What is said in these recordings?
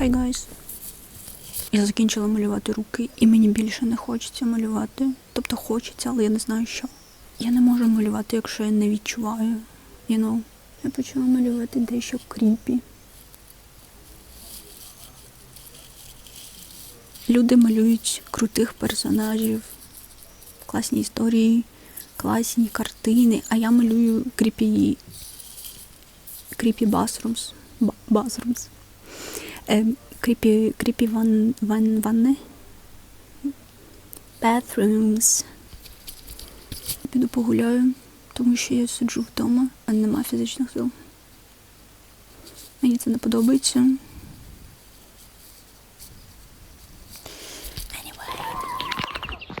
Hi guys. Я закінчила малювати руки, і мені більше не хочеться малювати. Тобто хочеться, але я не знаю що. Я не можу малювати, якщо я не відчуваю. You know. Я почала малювати дещо кріпі. Люди малюють крутих персонажів, класні історії, класні картини, а я малюю кріпі кріпі басрумс. Басрумс. Ем, Кріпі, кріпі ван, ван, ванни. Bathrooms. Піду погуляю, тому що я сиджу вдома, а нема фізичних сил. Мені це не подобається.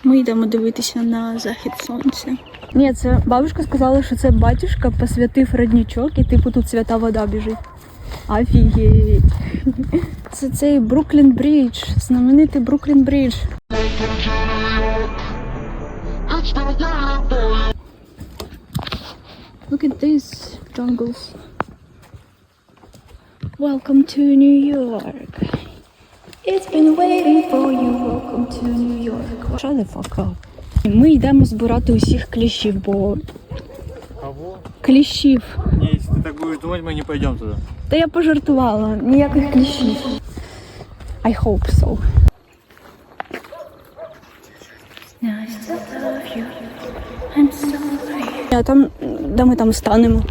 Ми йдемо дивитися на захід сонця. Ні, це бабушка сказала, що це батюшка посвятив родничок і типу тут свята вода біжить. Офігеть. Це цей Бруклін Брідж, знаменитий Бруклін Брідж. Look at these jungles. Welcome to New York. It's been waiting for you. Welcome to New York. Shut the fuck up. Ми йдемо збирати усіх кліщів, бо Кого? кліщів. Ты так будешь думать, мы не пойдем туда. Та я пожартувала, ніяких кліщів. I hope so. А там, де ми там станемо?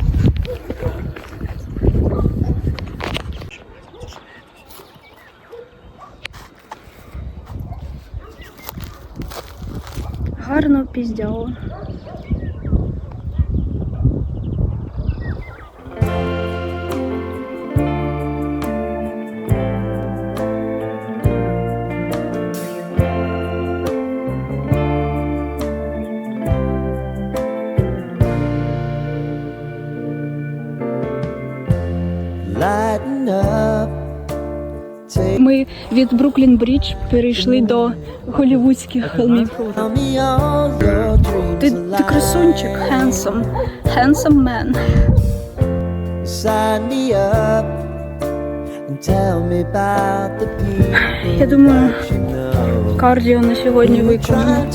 Гарно піздяло. Від Бруклін Брідж перейшли до голівудських холмів. Ти, ти красунчик, about the people Я думаю, кардіо на сьогодні виконано.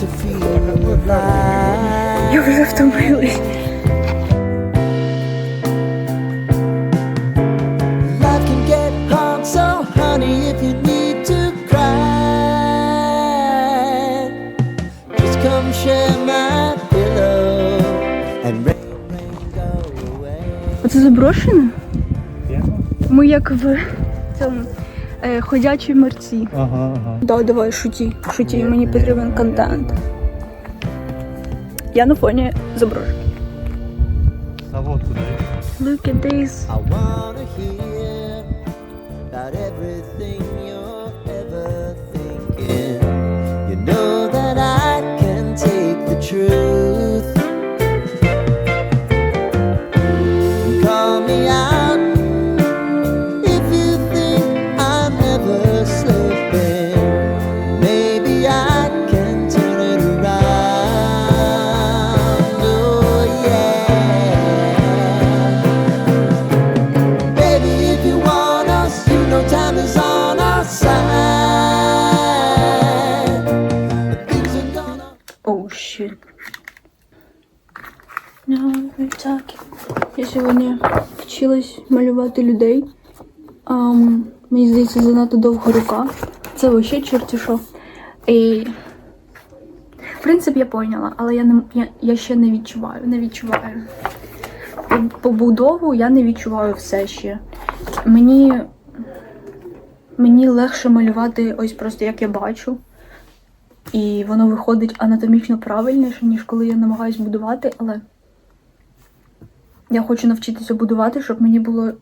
Я вже втомилась. Оце заброшено? Ми як в цьому е, ходячій мерці. Ага, ага. Да, давай, шуті, шуті, мені потрібен контент. Я на фоні заброшки. А вот? Look at this. Сьогодні вчилась малювати людей. Ам, мені здається, занадто довга рука. Це вообще чорті що. І... Принцип я поняла, але я, не, я, я ще не відчуваю. Не відчуваю. Побудову я не відчуваю все ще. Мені, мені легше малювати ось просто як я бачу. І воно виходить анатомічно правильніше, ніж коли я намагаюсь будувати, але я хочу навчитися будувати, щоб мені було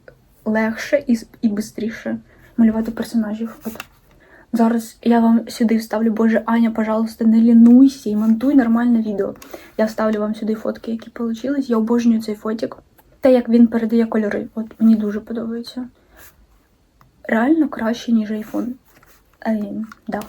легше і, і швидше малювати персонажів. От. Зараз я вам сюди вставлю, боже, Аня, пожалуйста, не лінуйся і монтуй нормальне відео. Я вставлю вам сюди фотки, які вийшли. Я обожнюю цей фотик. Те, як він передає кольори. От мені дуже подобається. Реально краще, ніж iPhone. Е, да.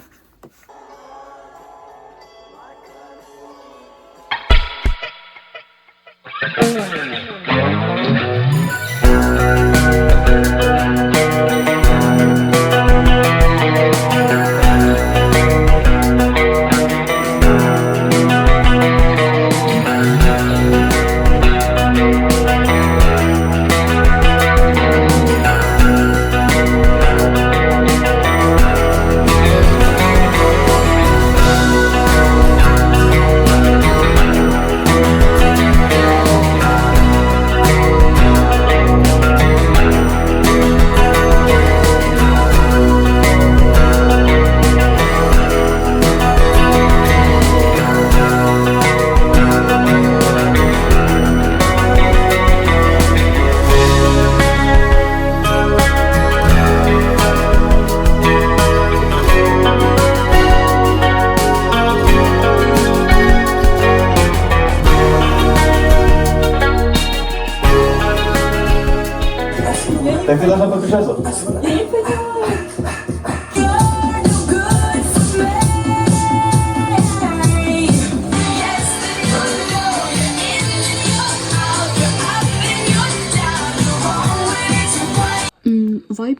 Вайб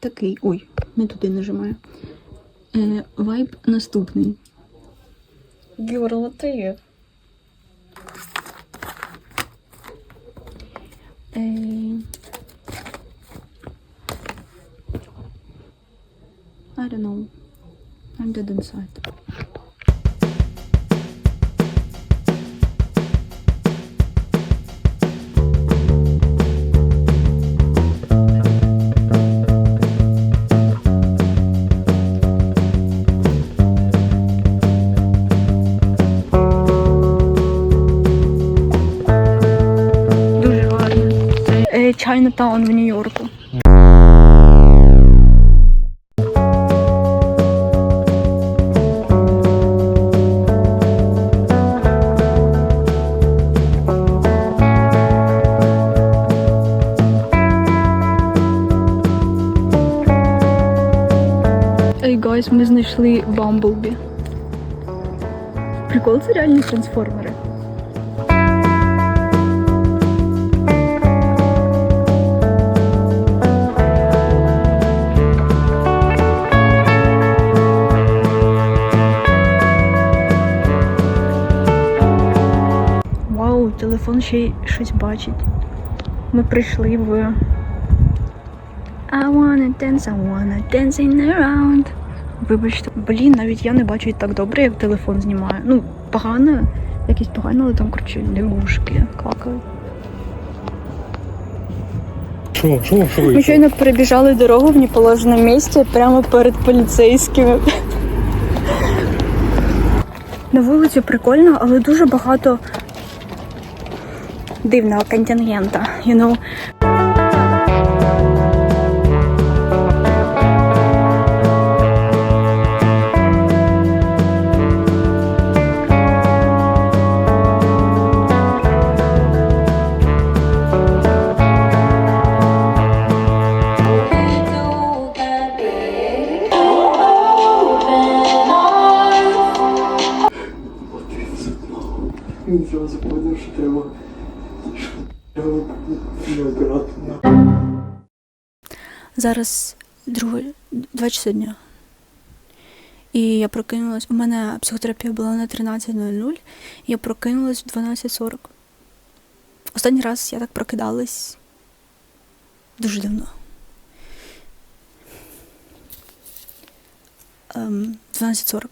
такий. Ой, не туди нажимаю. Е, вайб наступний. Гюрлотиє. Е, I don't know. I'm dead inside. Дуже гарно. Це Чайнатаун в Нью-Йорку. Гайс, ми знайшли Бамблбі. Прикол, це реальні трансформери. Вау, телефон ще й щось бачить. Ми прийшли в. I wanna dance, I wanna dancing around. Вибачте, блін, навіть я не бачу так добре, як телефон знімає. Ну, погано, якісь погано, але там, коротше, лягушки какають. Шо, шо, шо Ми щойно перебіжали дорогу в неположеному місці прямо перед поліцейськими. На вулиці прикольно, але дуже багато дивного контингента. You know? Він зразу поняв, що треба. Треба не. Зараз друге, два часа дня. І я прокинулась. У мене психотерапія була на 13.00. Я прокинулась в 12.40. Останній раз я так прокидалась дуже давно. Ем, 12.40.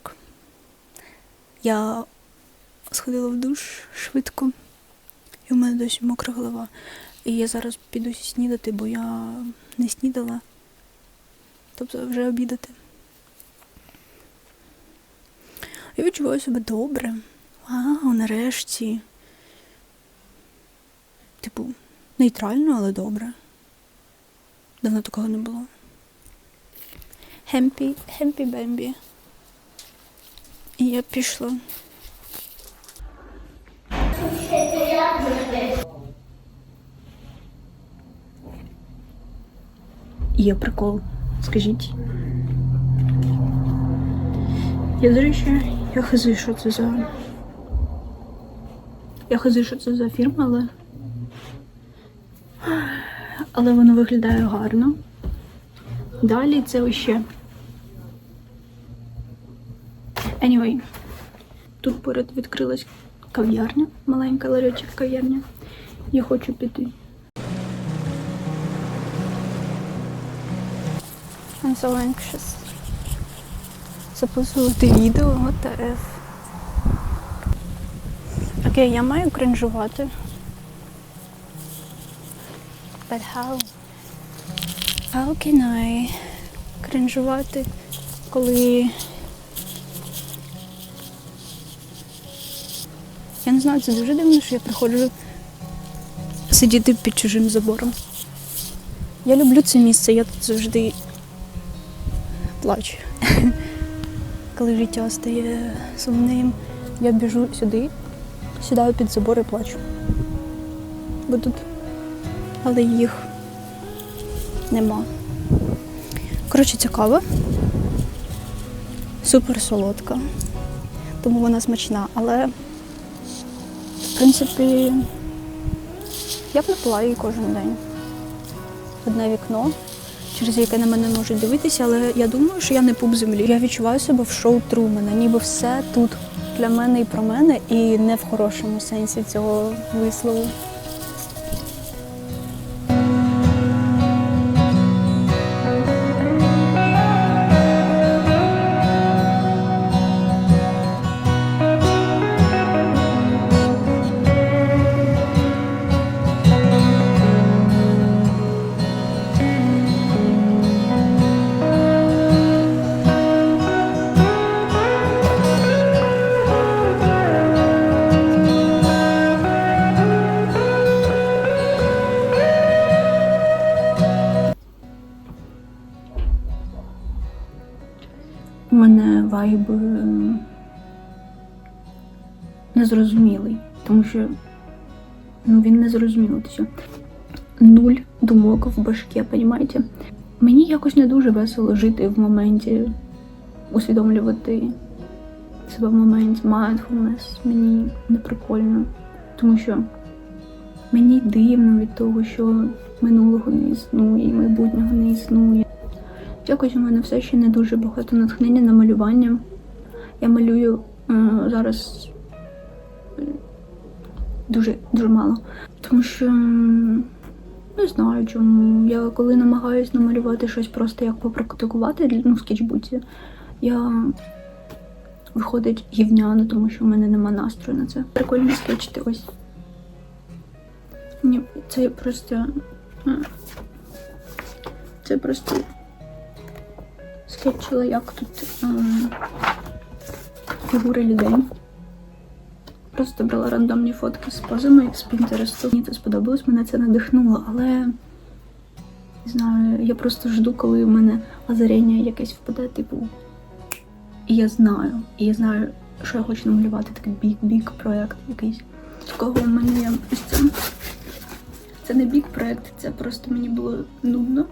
Я сходила в душ швидко, і в мене досі мокра голова. І я зараз піду снідати, бо я не снідала. Тобто вже обідати. Я відчуваю себе добре. Вау, нарешті. Типу, нейтрально, але добре. Давно такого не було. Хемпі, хемпі бембі. І я пішла. Є прикол, скажіть. Я, до речі, я хазую, що це за. Я хазую, що це за фірма, але. Але воно виглядає гарно. Далі це ще. Anyway, тут поряд відкрилась кав'ярня, маленька ларьочок кав'ярня. Я хочу піти. I'm so anxious. Записувати відео, F. Окей, я маю кринжувати. But how? How can I кринжувати, коли... знаю, це дуже дивно, що я приходжу сидіти під чужим забором. Я люблю це місце, я тут завжди плачу. Коли життя стає сумним, я біжу сюди, сідаю під забор і плачу. Бо тут. Але їх нема. Коротше, цікаво. Супер солодка. Тому вона смачна, але в принципі я б не пила її кожен день. Одне вікно, через яке на мене можуть дивитися, але я думаю, що я не пуп землі. Я відчуваю себе в шоу Трумена, ніби все тут для мене і про мене, і не в хорошому сенсі цього вислову. Вайб е, незрозумілий, тому що ну, він не зрозумілий. все. Нуль думок в башке, понімаєте? Мені якось не дуже весело жити в моменті, усвідомлювати себе в моменті mindfulness. Мені не прикольно, тому що мені дивно від того, що минулого не існує, майбутнього не існує. Якось у мене все ще не дуже багато натхнення на малювання. Я малюю е, зараз е, дуже, дуже мало. Тому що не знаю чому. Я коли намагаюся намалювати щось просто як попрактикувати ну, в скетчбуці, я виходить гівняно, тому що в мене нема настрою на це. Прикольно скетчити ось. Ні, це просто. Це просто скетчила, як тут фігури людей. Просто брала рандомні фотки з позами з Пінтересту. Мені це сподобалось, мене це надихнуло, але не знаю, я просто жду, коли в мене озарення якесь впаде, типу. І я знаю, і я знаю, що я хочу намалювати такий бік-бік проєкт якийсь. Такого в мене є це. Це не бік проєкт, це просто мені було нудно.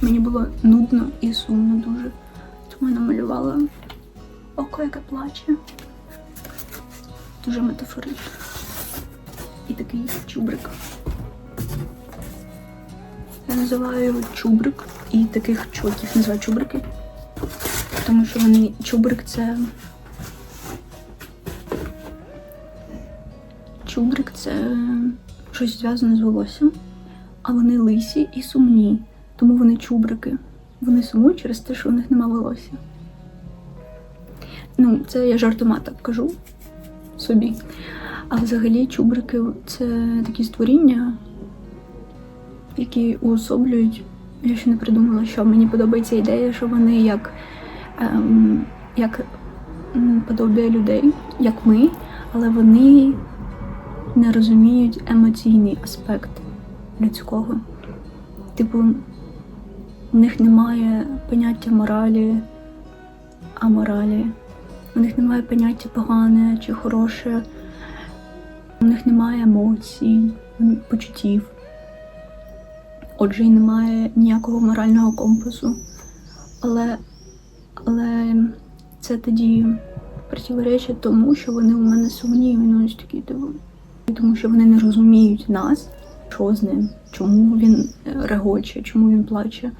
Мені було нудно і сумно дуже. Тому я намалювала око, яке плаче. Дуже метафорично. І такий чубрик. Я називаю його чубрик і таких чуваків називаю чубрики. Тому що вони чубрик це. Чубрик це щось зв'язане з волоссям, а вони лисі і сумні. Тому вони чубрики. Вони сумують через те, що у них нема волосся. Ну, це я жартома так кажу собі. А взагалі чубрики це такі створіння, які уособлюють. Я ще не придумала, що мені подобається ідея, що вони як, ем, як м, подобія людей, як ми, але вони не розуміють емоційний аспект людського. Типу, у них немає поняття моралі, аморалі. У них немає поняття погане чи хороше. У них немає емоцій, почуттів. Отже, і немає ніякого морального компасу. Але, але це тоді противоречить тому, що вони у мене сумні, вони ось такі типу. Тому що вони не розуміють нас, що з ним, чому він е, регоче, чому він плаче.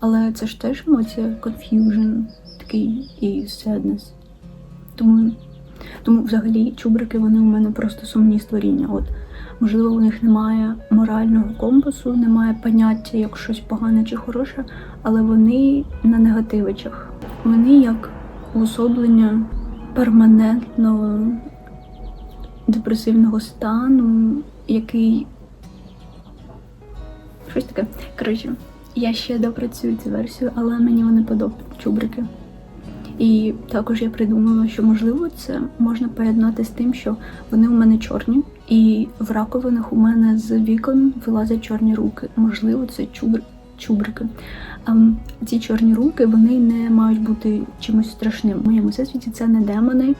Але це ж теж емоція confusion, такий і sadness. Тому, тому взагалі чубрики вони у мене просто сумні створіння. От, можливо, у них немає морального компасу, немає поняття як щось погане чи хороше, але вони на негативичах. Вони як уособлення перманентного депресивного стану, який. Щось таке. Коротше, я ще допрацюю цю версію, але мені вони подобаються чубрики. І також я придумала, що можливо це можна поєднати з тим, що вони у мене чорні, і в раковинах у мене з вікон вилазять чорні руки. Можливо, це чубр... чубрики. А ці чорні руки вони не мають бути чимось страшним. В моєму всесвіті це не демони,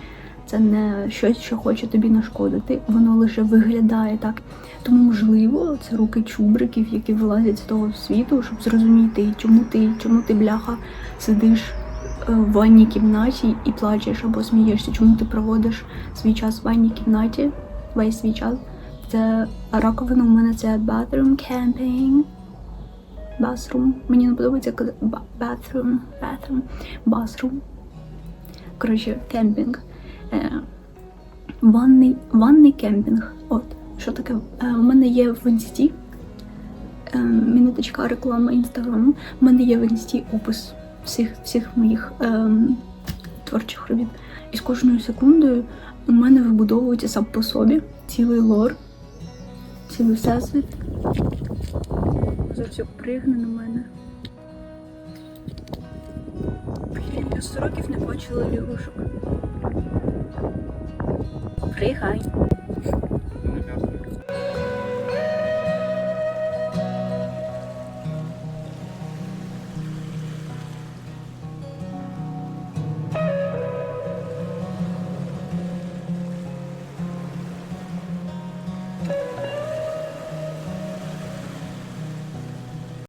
це не щось, що хоче тобі нашкодити. Воно лише виглядає так. Тому, можливо, це руки чубриків, які вилазять з того світу, щоб зрозуміти, чому ти, чому ти бляха сидиш е, в ванній кімнаті і плачеш або смієшся, чому ти проводиш свій час в ванній кімнаті, весь свій час. Це раковина у мене це bathroom camping. Bathroom. Мені не подобається bathroom, bathroom, bathroom. Коротше, кемпінг. Е, ванний, ванний кемпінг. От, що таке? Е, у мене є в інсті. Е, мінуточка реклама інстаграму. У мене є в інсті опис всіх, всіх моїх е, творчих робіт. І з кожною секундою у мене вибудовується сам по собі цілий лор, цілий всесвіт. Зараз як пригне на мене. Я 100 років не бачила лягушок. Пригай.